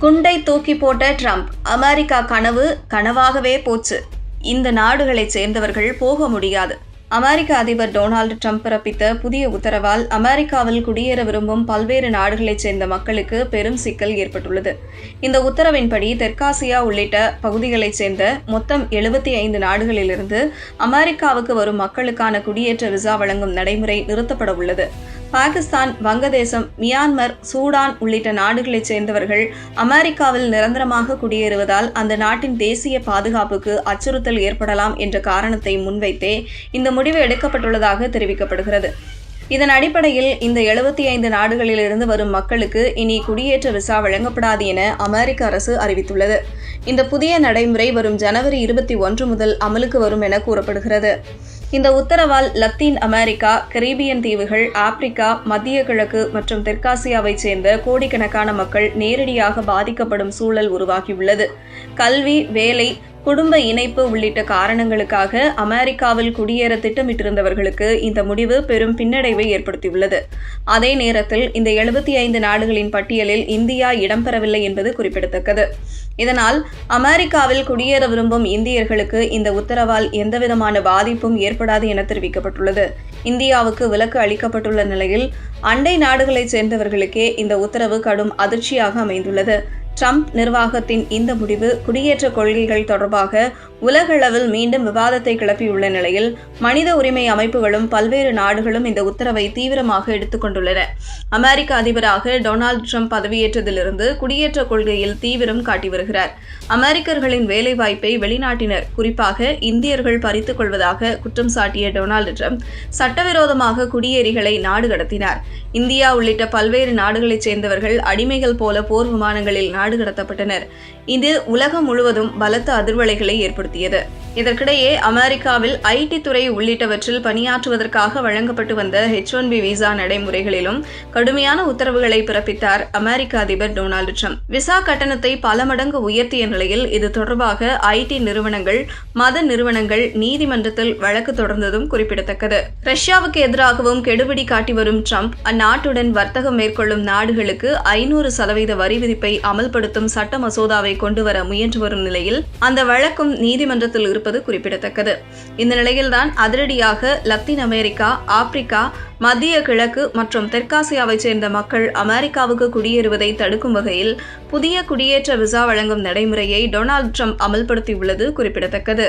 குண்டை தூக்கி போட்ட ட்ரம்ப் அமெரிக்கா கனவு கனவாகவே போச்சு. இந்த நாடுகளைச் சேர்ந்தவர்கள் போக முடியாது. அமெரிக்க அதிபர் டொனால்டு ட்ரம்ப் பிறப்பித்த புதிய உத்தரவால் அமெரிக்காவில் குடியேற விரும்பும் பல்வேறு நாடுகளைச் சேர்ந்த மக்களுக்கு பெரும் சிக்கல் ஏற்பட்டுள்ளது. இந்த உத்தரவின்படி தெற்காசியா உள்ளிட்ட பகுதிகளைச் சேர்ந்த மொத்தம் எழுபத்தி ஐந்து நாடுகளிலிருந்து அமெரிக்காவுக்கு வரும் மக்களுக்கான குடியேற்ற விசா வழங்கும் நடைமுறை நிறுத்தப்பட உள்ளது பாகிஸ்தான் வங்கதேசம் மியான்மர் சூடான் உள்ளிட்ட நாடுகளைச் சேர்ந்தவர்கள் அமெரிக்காவில் நிரந்தரமாக குடியேறுவதால் அந்த நாட்டின் தேசிய பாதுகாப்புக்கு அச்சுறுத்தல் ஏற்படலாம் என்ற காரணத்தை முன்வைத்தே இந்த முடிவு எடுக்கப்பட்டுள்ளதாக தெரிவிக்கப்படுகிறது. இதன் அடிப்படையில் இந்த எழுபத்தி ஐந்து நாடுகளிலிருந்து வரும் மக்களுக்கு இனி குடியேற்ற விசா வழங்கப்படாது என அமெரிக்க அரசு அறிவித்துள்ளது. இந்த புதிய நடைமுறை வரும் ஜனவரி இருபத்தி ஒன்று முதல் அமலுக்கு வரும் என கூறப்படுகிறது. இந்த உத்தரவால் லத்தீன் அமெரிக்கா கரீபியன் தீவுகள் ஆப்பிரிக்கா மத்திய கிழக்கு மற்றும் தெற்காசியாவைச் சேர்ந்த கோடிக்கணக்கான மக்கள் நேரடியாக பாதிக்கப்படும் சூழல் உருவாகியுள்ளது. கல்வி வேலை குடும்ப இணைப்பு உள்ளிட்ட காரணங்களுக்காக அமெரிக்காவில் குடியேற திட்டமிட்டிருந்தவர்களுக்கு இந்த முடிவு பெரும் பின்னடைவை ஏற்படுத்தியுள்ளது. அதே நேரத்தில் இந்த எழுபத்தி ஐந்து நாடுகளின் பட்டியலில் இந்தியா இடம்பெறவில்லை என்பது குறிப்பிடத்தக்கது. இதனால் அமெரிக்காவில் குடியேற விரும்பும் இந்தியர்களுக்கு இந்த உத்தரவால் எந்தவிதமான பாதிப்பும் ஏற்படாது என தெரிவிக்கப்பட்டுள்ளது. இந்தியாவுக்கு விலக்கு அளிக்கப்பட்டுள்ள நிலையில் அண்டை நாடுகளைச் சேர்ந்தவர்களுக்கே இந்த உத்தரவு கடும் அதிர்ச்சியாக அமைந்துள்ளது. ட்ரம்ப் நிர்வாகத்தின் இந்த முடிவு குடியேற்ற கொள்கைகள் தொடர்பாக உலகளவில் மீண்டும் விவாதத்தை கிளப்பியுள்ள நிலையில் மனித உரிமை அமைப்புகளும் பல்வேறு நாடுகளும் இந்த உத்தரவை தீவிரமாக எடுத்துக்கொண்டுள்ளன அமெரிக்க அதிபராக டொனால்டு ட்ரம்ப் பதவியேற்றதிலிருந்து குடியேற்ற கொள்கையில் தீவிரம் காட்டி வருகிறார். அமெரிக்கர்களின் வேலைவாய்ப்பை வெளிநாட்டினர் குறிப்பாக இந்தியர்கள் பறித்துக் கொள்வதாக குற்றம் சாட்டிய டொனால்டு ட்ரம்ப் சட்டவிரோதமாக குடியேறிகளை நாடு கடத்தினார். இந்தியா உள்ளிட்ட பல்வேறு நாடுகளைச் சேர்ந்தவர்கள் அடிமைகள் போல போர் விமானங்களில் நாடு கடத்தப்பட்டனர். இது உலகம் முழுவதும் பலத்த அதிர்வலைகளை ஏற்படுத்தும் 跌的。இதற்கிடையே அமெரிக்காவில் ஐடி துறை உள்ளிட்டவற்றில் பணியாற்றுவதற்காக வழங்கப்பட்டு வந்த ஹெச் ஒன் பி விசா நடைமுறைகளிலும் கடுமையான உத்தரவுகளை பிறப்பித்தார் அமெரிக்க அதிபர் டொனால்டு ட்ரம்ப். விசா கட்டணத்தை பல மடங்கு உயர்த்திய நிலையில் இது தொடர்பாக ஐடி நிறுவனங்கள் மத நிறுவனங்கள் நீதிமன்றத்தில் வழக்கு தொடர்ந்ததும் குறிப்பிடத்தக்கது. ரஷ்யாவுக்கு எதிராகவும் கெடுபிடி காட்டி வரும் ட்ரம்ப் அந்நாட்டுடன் வர்த்தகம் மேற்கொள்ளும் நாடுகளுக்கு ஐநூறு சதவீத வரி விதிப்பை அமல்படுத்தும் சட்ட மசோதாவை கொண்டுவர முயன்று வரும் நிலையில் அந்த வழக்கும் நீதிமன்றத்தில் இருப்பது குறிப்பிடத்தக்கது. இந்த நிலையில்தான் அதிரடியாக லத்தீன் அமெரிக்கா ஆப்பிரிக்கா மத்திய கிழக்கு மற்றும் தெற்காசியாவைச் சேர்ந்த மக்கள் அமெரிக்காவுக்கு குடியேறுவதை தடுக்கும் வகையில் புதிய குடியேற்ற விசா வழங்கும் நடைமுறையை டொனால்டு ட்ரம்ப் அமல்படுத்தியுள்ளது குறிப்பிடத்தக்கது.